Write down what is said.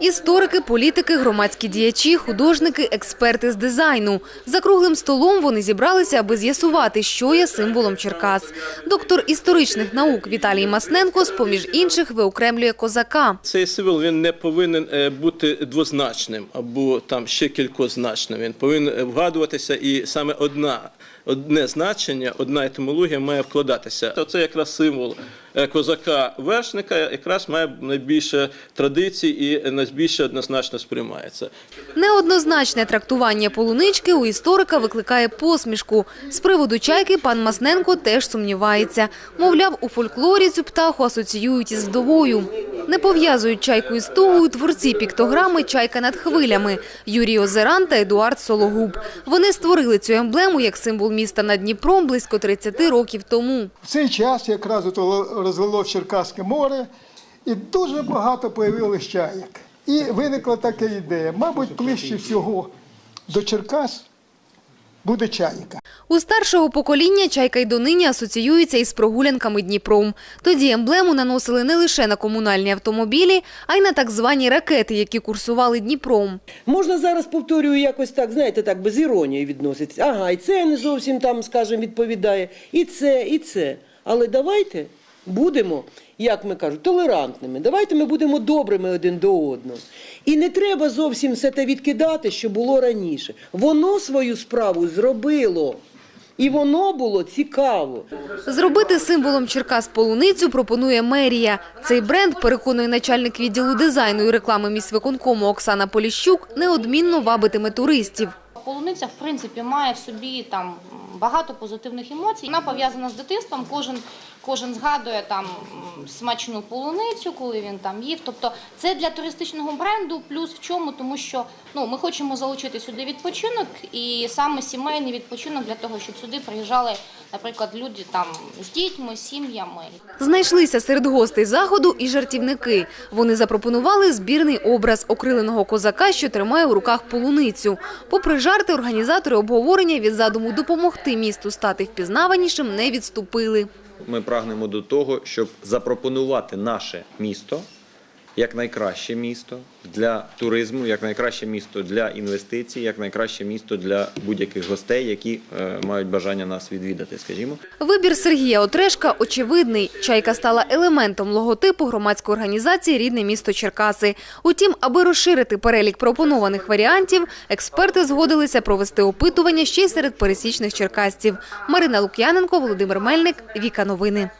Історики, політики, громадські діячі, художники, експерти з дизайну. За круглим столом вони зібралися, аби з'ясувати, що є символом Черкас. Доктор історичних наук Віталій Масненко, з-поміж інших, виокремлює козака. Цей символ він не повинен е, бути двозначним або там ще кількозначним. Він повинен е, вгадуватися, і саме одна. Одне значення, одна етимологія має вкладатися. То Це якраз символ е, козака-вершника, якраз має найбільше традицій і найбільше однозначно сприймається. Неоднозначне трактування полунички у історика викликає посмішку. З приводу чайки пан Масненко теж сумнівається. Мовляв, у фольклорі цю птаху асоціюють із вдовою. Не пов'язують чайку із тугою творці піктограми «Чайка над хвилями» Юрій Озеран та Едуард Сологуб. Вони створили цю емблему як символ міста над Дніпром близько 30 років тому. В цей час якраз розвело Черкаське море, і дуже багато появилось чаєк. І виникла така ідея. Мабуть, ближче всього до Черкас буде чайка. У старшого покоління чайка й донині асоціюється із прогулянками Дніпром. Тоді емблему наносили не лише на комунальні автомобілі, а й на так звані ракети, які курсували Дніпром. Можна зараз повторюю якось так, знаєте, так без іронії відноситься. Ага, і це не зовсім там, скажімо, відповідає, і це, і це. Але давайте будемо, як ми кажуть, толерантними. Давайте ми будемо добрими один до одного. І не треба зовсім все те відкидати, що було раніше. Воно свою справу зробило. І воно було цікаво. Зробити символом Черкас полуницю пропонує мерія. Цей бренд, переконує начальник відділу дизайну і реклами міськвиконкому Оксана Поліщук, неодмінно вабитиме туристів. Полуниця, в принципі, має в собі там багато позитивних емоцій. Вона пов'язана з дитинством. Кожен, кожен згадує там смачну полуницю, коли він там їв. Тобто це для туристичного бренду. Плюс в чому, тому що ну ми хочемо залучити сюди відпочинок, і саме сімейний відпочинок для того, щоб сюди приїжджали, наприклад, люди там з дітьми, сім'ями. Знайшлися серед гостей заходу і жартівники. Вони запропонували збірний образ окриленого козака, що тримає у руках полуницю. Попри жарти, організатори обговорення від задуму допомогти місту стати впізнаванішим не відступили. Ми прагнемо до того, щоб запропонувати наше місто як найкраще місто для туризму, як найкраще місто для інвестицій, як найкраще місто для будь-яких гостей, які е, мають бажання нас відвідати. Скажімо. Вибір Сергія Отрешка очевидний. Чайка стала елементом логотипу громадської організації «Рідне місто Черкаси». Утім, аби розширити перелік пропонованих варіантів, експерти згодилися провести опитування ще й серед пересічних черкасців. Марина Лук'яненко, Володимир Мельник, Віка Новини.